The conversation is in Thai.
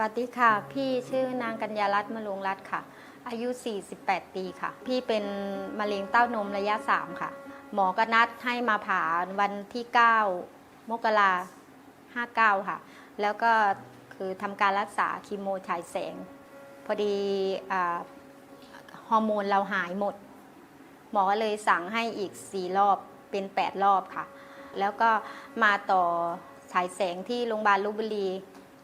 สวัสดีค่ะ พี่ชื่อนางกัญญารัตน์มะลงรัตน์ค่ะ อายุ 48 ปีค่ะ พี่เป็นมะเร็งเต้านมระยะ 3 ค่ะ หมอก็นัดให้มาผ่าวันที่ 9 มกรา59ค่ะ แล้วก็คือทำการรักษาคีโมฉายแสง พอดีอฮอร์โมนเราหายหมด หมอก็เลยสั่งให้อีก 4 รอบเป็น 8 รอบค่ะ แล้วก็มาต่อฉายแสงที่โรงพยาบาลลพบุรี